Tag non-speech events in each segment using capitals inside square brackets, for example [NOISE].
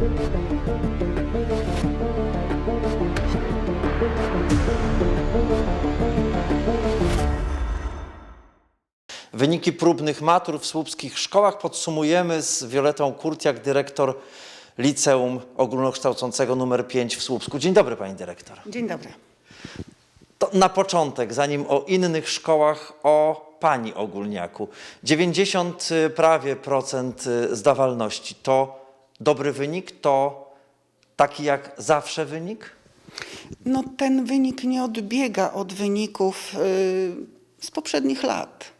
Wyniki próbnych matur w słupskich szkołach podsumujemy z Violetą Kurtiak, dyrektor Liceum Ogólnokształcącego nr 5 w Słupsku. Dzień dobry pani dyrektor. Dzień dobry. To na początek, zanim o innych szkołach, o pani ogólniaku. 90 y, prawie procent y, zdawalności to dobry wynik, to taki jak zawsze wynik? No, ten wynik nie odbiega od wyników y, z poprzednich lat.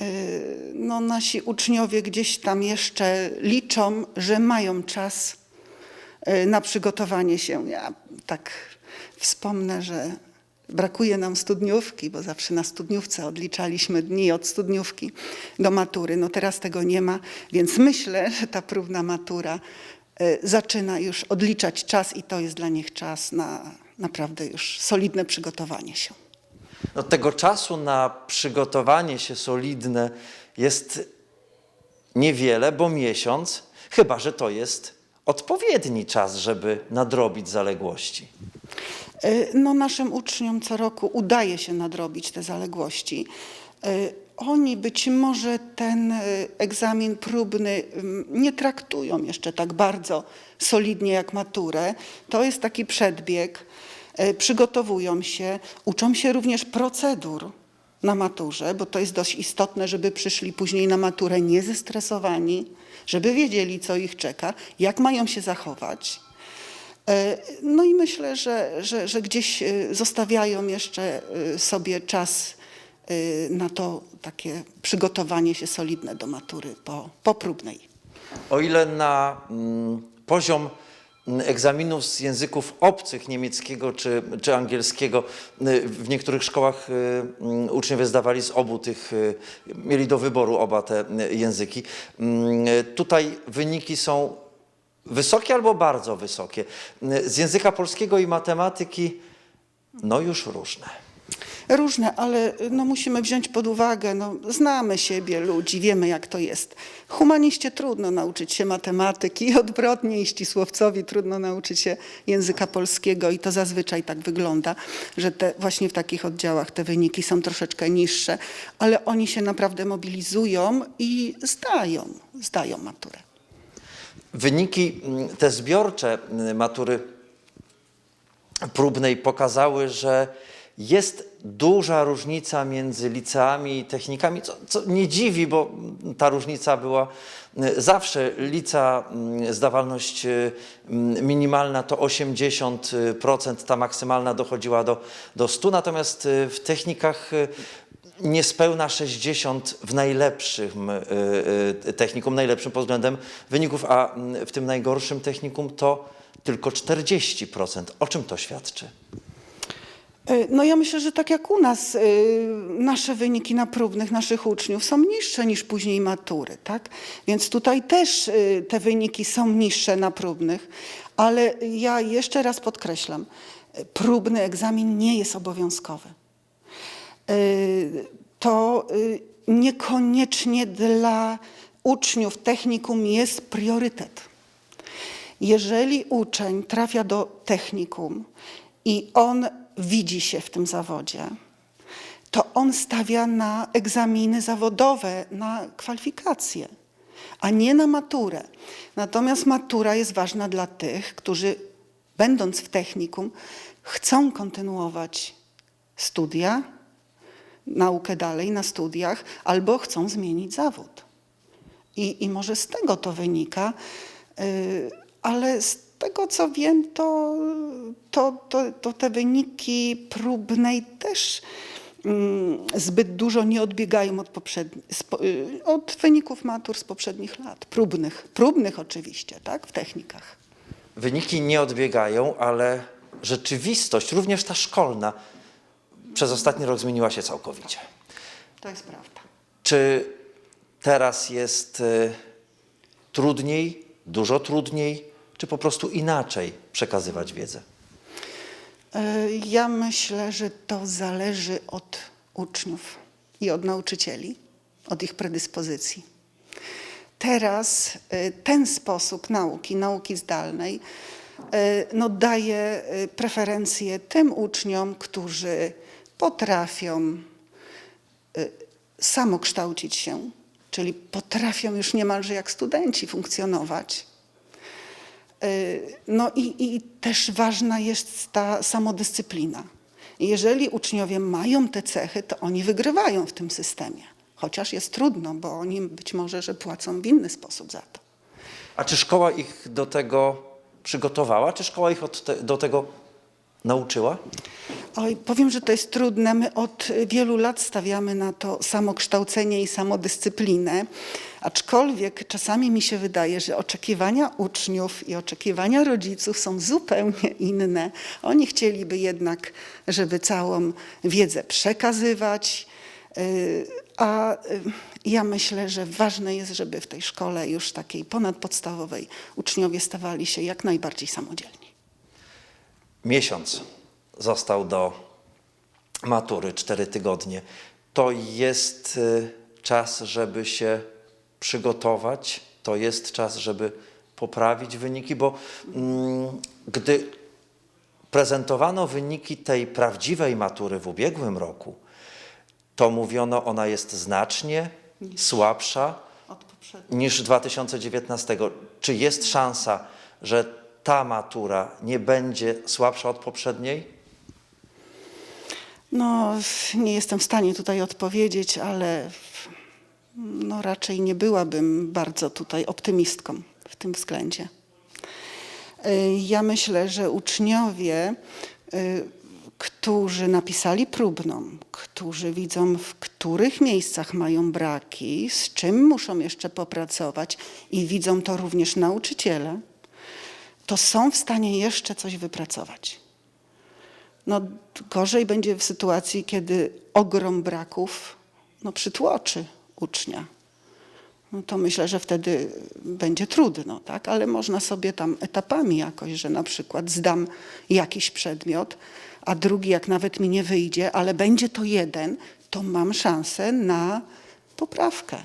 Y, no, nasi uczniowie gdzieś tam jeszcze liczą, że mają czas y, na przygotowanie się. Ja tak wspomnę, że brakuje nam studniówki, bo zawsze na studniówce odliczaliśmy dni od studniówki do matury. No teraz tego nie ma, więc myślę, że ta próbna matura y, zaczyna już odliczać czas i to jest dla nich czas na naprawdę już solidne przygotowanie się. No, tego czasu na przygotowanie się solidne jest niewiele, bo miesiąc, chyba że to jest odpowiedni czas, żeby nadrobić zaległości. Y, No, naszym uczniom co roku udaje się nadrobić te zaległości. Y, Oni być może ten y, egzamin próbny nie traktują jeszcze tak bardzo solidnie jak maturę. To jest taki przedbieg. Przygotowują się, uczą się również procedur na maturze, bo to jest dość istotne, żeby przyszli później na maturę niezestresowani, żeby wiedzieli, co ich czeka, jak mają się zachować. E, No i myślę, że, że, że gdzieś e, zostawiają jeszcze e, sobie czas na to takie przygotowanie się solidne do matury po, popróbnej. O ile na mm, poziom mm, egzaminów z języków obcych, niemieckiego czy, czy angielskiego, y, w niektórych szkołach y, mm, uczniowie zdawali z obu tych, y, mieli do wyboru oba te języki. Tutaj wyniki są wysokie albo bardzo wysokie. Z języka polskiego i matematyki, no już różne. Różne, ale no, musimy wziąć pod uwagę, no, znamy siebie, ludzi, wiemy jak to jest. Humaniście trudno nauczyć się matematyki, [LAUGHS] odwrotnie i ścisłowcowi trudno nauczyć się języka polskiego i to zazwyczaj tak wygląda, że te, właśnie w takich oddziałach te wyniki są troszeczkę niższe, ale oni się naprawdę mobilizują i zdają, zdają maturę. Wyniki mm, te zbiorcze mm, matury próbnej pokazały, że jest duża różnica między liceami i technikami, co, co nie dziwi, bo ta różnica była y, zawsze. Lica, mm, zdawalność y, mm, minimalna to 80%, ta maksymalna dochodziła do, do 100%, natomiast y, w technikach y, niespełna 60 w najlepszym y, y, technikum, najlepszym pod względem wyników, a w tym najgorszym technikum to tylko 40%. O czym to świadczy? Y, No ja myślę, że tak jak u nas, nasze wyniki na próbnych naszych uczniów są niższe niż później matury, tak? Więc tutaj też te wyniki są niższe na próbnych, ale ja jeszcze raz podkreślam, próbny egzamin nie jest obowiązkowy. Y, To y, niekoniecznie dla uczniów technikum jest priorytet. Jeżeli uczeń trafia do technikum i on widzi się w tym zawodzie, to on stawia na egzaminy zawodowe, na kwalifikacje, a nie na maturę. Natomiast matura jest ważna dla tych, którzy będąc w technikum chcą kontynuować studia, naukę dalej na studiach, albo chcą zmienić zawód. I, I może z tego to wynika, y, ale z tego co wiem, to, to, to, to te wyniki próbnej też mm, zbyt dużo nie odbiegają od, y, od wyników matur z poprzednich lat. Próbnych, próbnych oczywiście, tak, w technikach. Wyniki nie odbiegają, ale rzeczywistość, również ta szkolna, przez ostatni rok zmieniła się całkowicie. To jest prawda. Czy teraz jest y, trudniej, dużo trudniej, czy po prostu inaczej przekazywać wiedzę? E, Ja myślę, że to zależy od uczniów i od nauczycieli, od ich predyspozycji. teraz y, ten sposób nauki, nauki zdalnej, y, no, daje y, preferencję tym uczniom, którzy potrafią y, samokształcić się, czyli potrafią już niemalże jak studenci funkcjonować. Y, No i, i też ważna jest ta samodyscyplina. Jeżeli uczniowie mają te cechy, to oni wygrywają w tym systemie. Chociaż jest trudno, bo oni być może, że płacą w inny sposób za to. A czy szkoła ich do tego przygotowała? Czy szkoła ich te, do tego nauczyła? Oj, powiem, że to jest trudne. My od wielu lat stawiamy na to samokształcenie i samodyscyplinę, aczkolwiek czasami mi się wydaje, że oczekiwania uczniów i oczekiwania rodziców są zupełnie inne. Oni chcieliby jednak, żeby całą wiedzę przekazywać, y, a y, ja myślę, że ważne jest, żeby w tej szkole już takiej ponadpodstawowej uczniowie stawali się jak najbardziej samodzielni. Miesiąc został do matury, cztery tygodnie. To jest y, czas, żeby się przygotować, to jest czas, żeby poprawić wyniki, bo mm, gdy prezentowano wyniki tej prawdziwej matury w ubiegłym roku, to mówiono, ona jest znacznie słabsza Od poprzednich. niż 2019. Czy jest szansa, że ta matura nie będzie słabsza od poprzedniej? No, nie jestem w stanie tutaj odpowiedzieć, ale no, raczej nie byłabym bardzo tutaj optymistką w tym względzie. Y, Ja myślę, że uczniowie, y, którzy napisali próbną, którzy widzą, w których miejscach mają braki, z czym muszą jeszcze popracować i widzą to również nauczyciele, to są w stanie jeszcze coś wypracować. No, gorzej będzie w sytuacji, kiedy ogrom braków no, przytłoczy ucznia. No to myślę, że wtedy będzie trudno, tak? ale można sobie tam etapami jakoś, że na przykład zdam jakiś przedmiot, a drugi jak nawet mi nie wyjdzie, ale będzie to jeden, to mam szansę na poprawkę.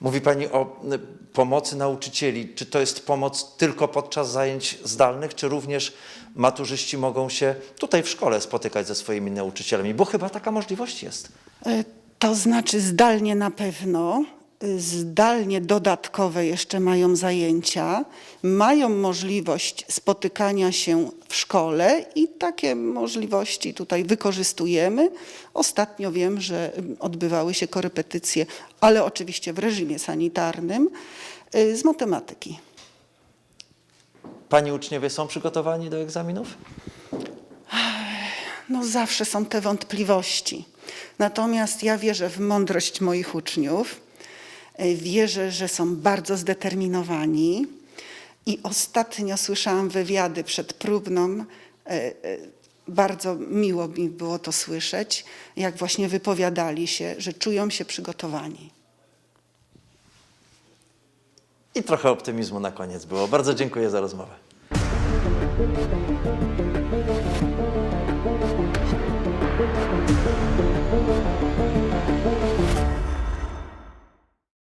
Mówi Pani o y, pomocy nauczycieli. Czy to jest pomoc tylko podczas zajęć zdalnych, czy również maturzyści mogą się tutaj w szkole spotykać ze swoimi nauczycielami? Bo chyba taka możliwość jest. E, To znaczy zdalnie na pewno, y, zdalnie dodatkowe jeszcze mają zajęcia, mają możliwość spotykania się w szkole i takie możliwości tutaj wykorzystujemy. Ostatnio wiem, że odbywały się korepetycje, ale oczywiście w reżimie sanitarnym y, z matematyki. Pani uczniowie są przygotowani do egzaminów? No zawsze są te wątpliwości. Natomiast ja wierzę w mądrość moich uczniów. E, Wierzę, że są bardzo zdeterminowani. I ostatnio słyszałam wywiady przed próbną. e, e, Bardzo miło mi było to słyszeć, jak właśnie wypowiadali się, że czują się przygotowani. I trochę optymizmu na koniec było. Bardzo dziękuję za rozmowę.